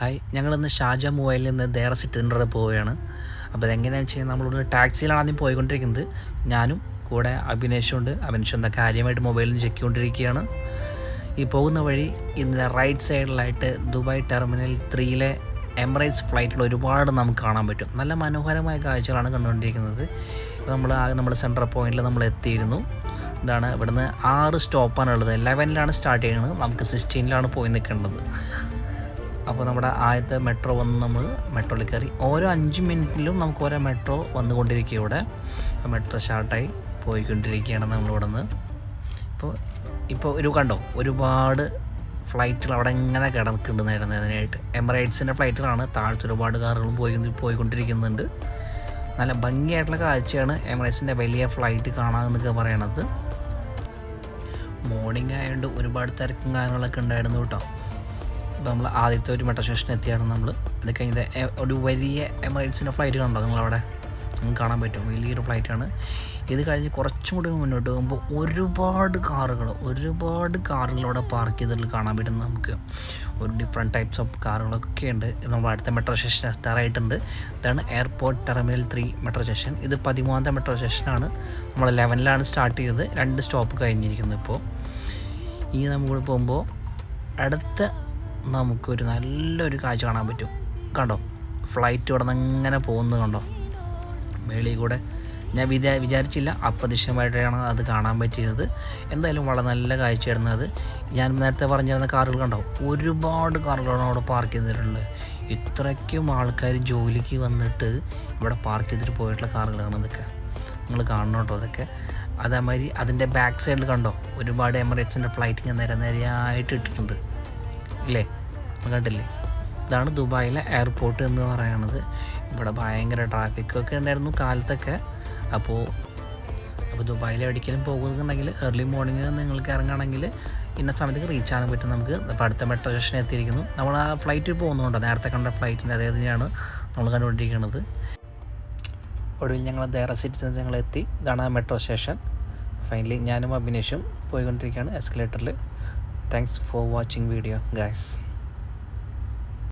Hi ഞങ്ങളിന്ന് ഷാജ മൊബൈലിൽ നിന്ന് ദേറ സിറ്റിന്റെ പോവുകയാണ്. അപ്പോൾ അതെങ്ങനെയാണെന്ന് വെച്ച് കഴിഞ്ഞാൽ നമ്മളിവിടെ ടാക്സിയിലാണ് ആദ്യം പോയിക്കൊണ്ടിരിക്കുന്നത്. ഞാനും കൂടെ അഭിനേഷും ഉണ്ട്. അഭിനേഷ് എന്താ കാര്യമായിട്ട് മൊബൈലിൽ ചെക്ക് ചെയ്തുകൊണ്ടിരിക്കുകയാണ്. ഈ പോകുന്ന വഴി ഇതിന്റെ റൈറ്റ് സൈഡിലായിട്ട് ദുബായ് ടെർമിനൽ ത്രീയിലെ എമിറേറ്റ്സ് ഫ്ലൈറ്റിൽ ഒരുപാട് നമുക്ക് കാണാൻ പറ്റും. നല്ല മനോഹരമായ കാഴ്ചകളാണ് കണ്ടുകൊണ്ടിരിക്കുന്നത്. നമ്മൾ നമ്മൾ സെൻട്രൽ പോയിന്റിൽ നമ്മൾ എത്തിയിരുന്നു. ഇതാണ് ഇവിടുന്ന് ആറ് സ്റ്റോപ്പാണ് ഉള്ളത് ലെവനിലാണ് സ്റ്റാർട്ട് ചെയ്യുന്നത്. നമുക്ക് സിക്സ്റ്റീനിലാണ് പോയി നിൽക്കേണ്ടത്. അപ്പോൾ നമ്മുടെ ആദ്യത്തെ മെട്രോ വന്ന് നമ്മൾ മെട്രോയിൽ കയറി. ഓരോ അഞ്ച് മിനിറ്റിലും നമുക്ക് ഓരോ മെട്രോ വന്നുകൊണ്ടിരിക്കുക ഇവിടെ. മെട്രോ സ്റ്റാർട്ടായി പോയിക്കൊണ്ടിരിക്കുകയാണ് നമ്മളിവിടെ നിന്ന് ഇപ്പോൾ ഇപ്പോൾ ഒരു കണ്ടോ? ഒരുപാട് ഫ്ലൈറ്റുകൾ അവിടെ ഇങ്ങനെ കിടക്കുന്നുണ്ട് നേരം നേരനായിട്ട് എമിറേറ്റ്സിന്റെ ഫ്ലൈറ്റുകളാണ് താഴ്ച ഒരുപാട് കാറുകളും പോയി പോയിക്കൊണ്ടിരിക്കുന്നുണ്ട്. നല്ല ഭംഗിയായിട്ടുള്ള കാഴ്ചയാണ് എമിറേറ്റ്സിന്റെ വലിയ ഫ്ലൈറ്റ് കാണാമെന്നൊക്കെ പറയണത്. മോർണിംഗ് ആയതുകൊണ്ട് ഒരുപാട് തിരക്കും കാര്യങ്ങളൊക്കെ ഉണ്ടായിരുന്നു കേട്ടോ. ഇപ്പോൾ നമ്മൾ ആദ്യത്തെ ഒരു മെട്രോ സ്റ്റേഷൻ എത്തിയാണ് നമ്മൾ അത് കഴിഞ്ഞത് ഒരു വലിയ എമിറേറ്റ്സിന്റെ ഫ്ലൈറ്റ് കണ്ടോ നിങ്ങളവിടെ. നിങ്ങൾക്ക് കാണാൻ പറ്റും. വലിയൊരു ഫ്ലൈറ്റാണ്. ഇത് കഴിഞ്ഞ് കുറച്ചും കൂടി മുന്നോട്ട് പോകുമ്പോൾ ഒരുപാട് കാറുകൾ ഒരുപാട് കാറുകൾ അവിടെ പാർക്ക് ചെയ്തിട്ട് കാണാൻ പറ്റും നമുക്ക്. ഒരു ഡിഫറെന്റ് ടൈപ്സ് ഓഫ് കാറുകളൊക്കെ ഉണ്ട്. നമ്മൾ അടുത്ത മെട്രോ സ്റ്റേഷൻ എത്താറായിട്ടുണ്ട്. ഇതാണ് airport terminal three metro station. ഇത് പതിമൂന്നാമത്തെ മെട്രോ സ്റ്റേഷനാണ്. നമ്മൾ ലെവനിലാണ് സ്റ്റാർട്ട് ചെയ്തത്. രണ്ട് സ്റ്റോപ്പ് കഴിഞ്ഞിരിക്കുന്നു ഇപ്പോൾ ഇനി നമ്മൾ പോകുമ്പോൾ അടുത്ത നമുക്കൊരു നല്ലൊരു കാഴ്ച കാണാൻ പറ്റും. കണ്ടോ? ഫ്ലൈറ്റ് ഇവിടെ നിന്ന് ഇങ്ങനെ പോകുന്നത് കണ്ടോ? മേളിൽ കൂടെ ഞാൻ വിചാ വിചാരിച്ചില്ല. അപ്രതീക്ഷിതമായിട്ടാണ് അത് കാണാൻ പറ്റിയത്. എന്തായാലും വളരെ നല്ല കാഴ്ചയായിരുന്നു അത്. ഞാൻ നേരത്തെ പറഞ്ഞിരുന്ന കാറുകൾ കണ്ടോ? ഒരുപാട് കാറുകളാണ് അവിടെ പാർക്ക് ചെയ്തിട്ടുള്ളത്. ഇത്രയ്ക്കും ആൾക്കാർ ജോലിക്ക് വന്നിട്ട് ഇവിടെ പാർക്ക് ചെയ്തിട്ട് പോയിട്ടുള്ള കാറുകളാണ് അതൊക്കെ. നിങ്ങൾ കാണണം കേട്ടോ അതൊക്കെ. അതേമാതിരി അതിന്റെ ബാക്ക് സൈഡിൽ കണ്ടോ? ഒരുപാട് എമിറേറ്റ്സിന്റെ ഫ്ലൈറ്റ് ഞാൻ നിര നിരയായിട്ട് ഇട്ടിട്ടുണ്ട്. ഇല്ലേ കണ്ടില്ലേ? ഇതാണ് ദുബായിലെ എയർപോർട്ട് എന്ന് പറയുന്നത് ഇവിടെ ഭയങ്കര ട്രാഫിക്കൊക്കെ ഉണ്ടായിരുന്നു കാലത്തൊക്കെ. അപ്പോൾ അപ്പോൾ ദുബായിൽ എവിടേക്കെങ്കിലും പോകുന്നുണ്ടെങ്കിൽ ഏർലി മോർണിംഗ് നിങ്ങൾക്ക് ഇറങ്ങുകയാണെങ്കിൽ ഇന്ന സമയത്തേക്ക് റീച്ച് ആകാൻ പറ്റും നമുക്ക്. അപ്പോൾ അടുത്ത മെട്രോ സ്റ്റേഷൻ എത്തിയിരിക്കുന്നു. നമ്മൾ ആ ഫ്ലൈറ്റിൽ പോകുന്നുണ്ട്? നേരത്തെ കണ്ട ഫ്ലൈറ്റിന്റെ അതേ തന്നെയാണ് നമ്മൾ കണ്ടുകൊണ്ടിരിക്കുന്നത്. ഒടുവിൽ ഞങ്ങൾ ദേറ സെന്റർ ഞങ്ങൾ എത്തി. ഇതാണ് ആ മെട്രോ സ്റ്റേഷൻ ഫൈനലി ഞാനും അഭിനേഷും പോയിക്കൊണ്ടിരിക്കുകയാണ് എസ്കലേറ്ററിൽ thanks for watching video guys.